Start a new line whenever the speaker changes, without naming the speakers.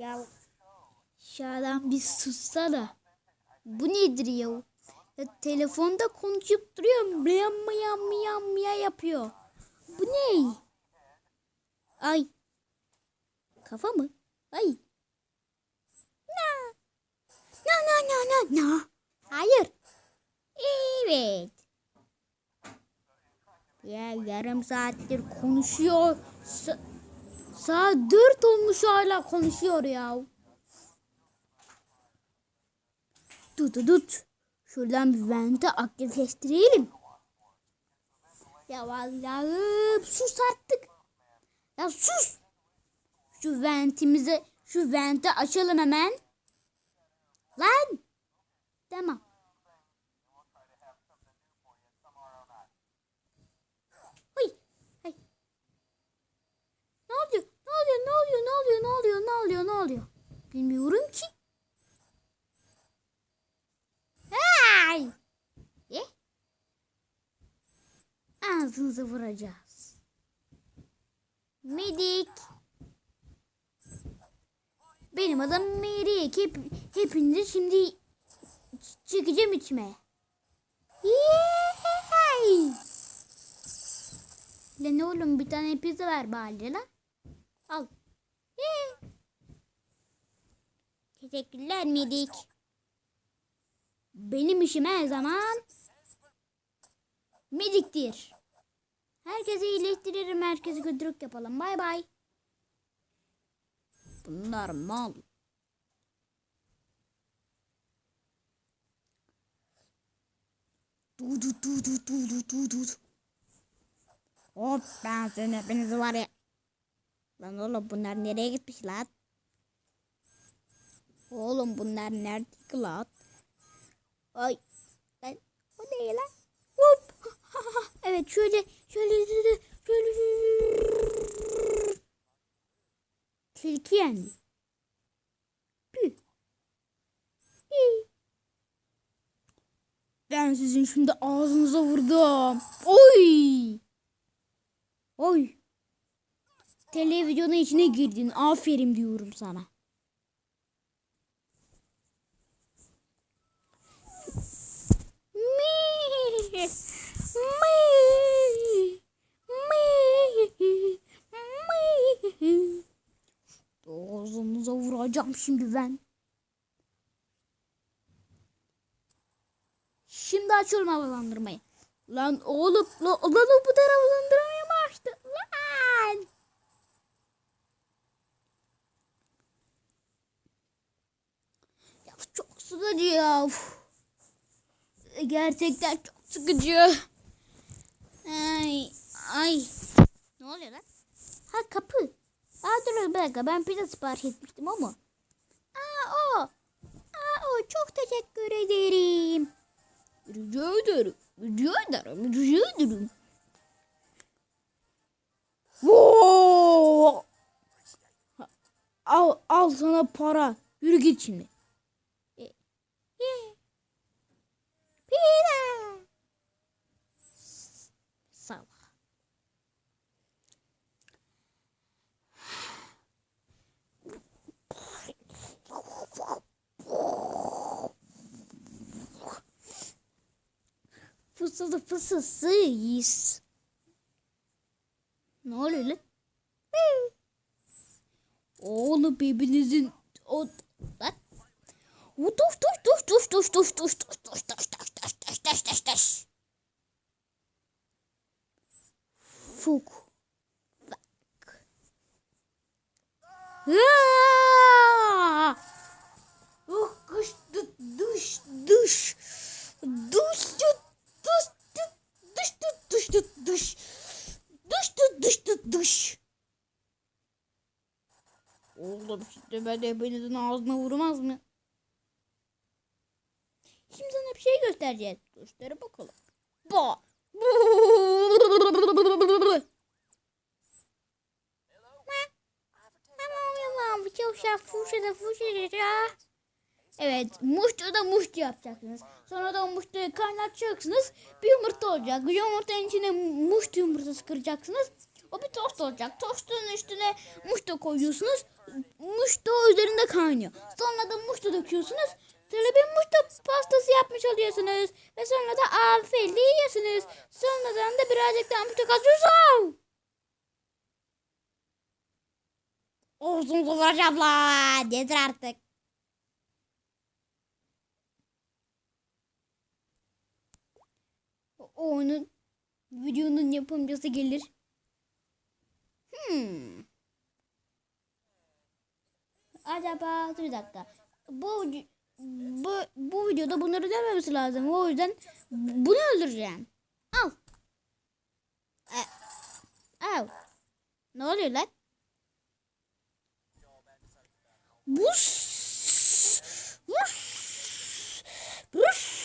Ya Şadan bir sussana. Bu nedir ya? ya telefonda konuşup duruyor. Mıya mıya mıya mıya yapıyor. Bu ne? Ay. Kafa mı? Ay. Na. Na na na na na. Hayır. Evet. Ya yarım saattir konuşuyor. Sa- saat dört olmuş hala konuşuyor ya. Tut tut. Şuradan bir vente aktifleştirelim. Ya vallahi sus artık. Ya sus. Şu ventimizi şu venti açalım hemen. Lan. Tamam. Ay, ay. Ne oluyor? Ne oluyor? Ne oluyor? Ne oluyor? Ne oluyor? Ne oluyor? Ne oluyor? Bilmiyorum ki. Ay! Ye? Ağzınıza vuracağız. Medik. Benim adım Medik. Hep, hepinizi şimdi ç- çıkacağım içmeye. Yay! Lan oğlum bir tane pizza ver bari lan. Al. Ye. Teşekkürler Medik. Benim işim her zaman mediktir. Herkesi iyileştiririm, herkese kötülük yapalım. Bay bay. Bunlar mal. Du du du du du du du du. Hop ben senin hepinizi var ya. Lan oğlum bunlar nereye gitmiş lan? Oğlum bunlar nerede ki lan? Ay. Lan o ne lan? Hop. evet şöyle şöyle şöyle şöyle. Hii. Ben sizin şimdi ağzınıza vurdum. Oy. Oy. Televizyonun içine girdin. Aferin diyorum sana. Vuracağım şimdi ben. Şimdi açıyorum havalandırmayı. Lan oğlum, lan, lan bu tarafa havalandırmayı mı açtı? Lan! Ya çok sıkıcı ya. Gerçekten çok sıkıcı. Ay, ay. Ne oluyor lan? Ha kapı. Aa dur bir dakika ben pizza sipariş etmiştim mu? Aa o. Aa o çok teşekkür ederim. Rica ederim. Rica ederim. Rica ederim. Wow! Al, al sana para. Yürü git şimdi. E, ye. Pizza. Sağ Fısıldı fısılsız. Ne oluyor lan? Oğlum birbirinizin o lan. Tuş tuş tuş tuş tuş tuş tuş tuş tuş tuş tuş tuş tuş tuş tuş tuş. Fuk. Bak. Oğlum şimdi ben hepinizin ağzına vurmaz mı? Şimdi sana bir şey göstereceğiz. Göster bakalım. Ba. Evet, muştu da muştu yapacaksınız. Sonra da o muştuyu kaynatacaksınız. Bir yumurta olacak. Bir yumurtanın içine muştu yumurtası kıracaksınız. O bir tost olacak. Tostun üstüne muştu koyuyorsunuz. Muşta üzerinde kaynıyor. Sonra da muşta döküyorsunuz. Sonra bir muşta pastası yapmış oluyorsunuz. Ve sonra da afiyetle yiyorsunuz. Sonradan da birazcık daha muşta katıyorsunuz. Olsun Kıvırcık abla. Yeter artık. O onun videonun yapımcısı gelir. Hmm. Acaba dur bir dakika. Bu bu bu videoda bunları dememesi lazım. O yüzden bunu öldüreceğim. Al. E, al. Ne oluyor lan? Bus. Bus. Bus.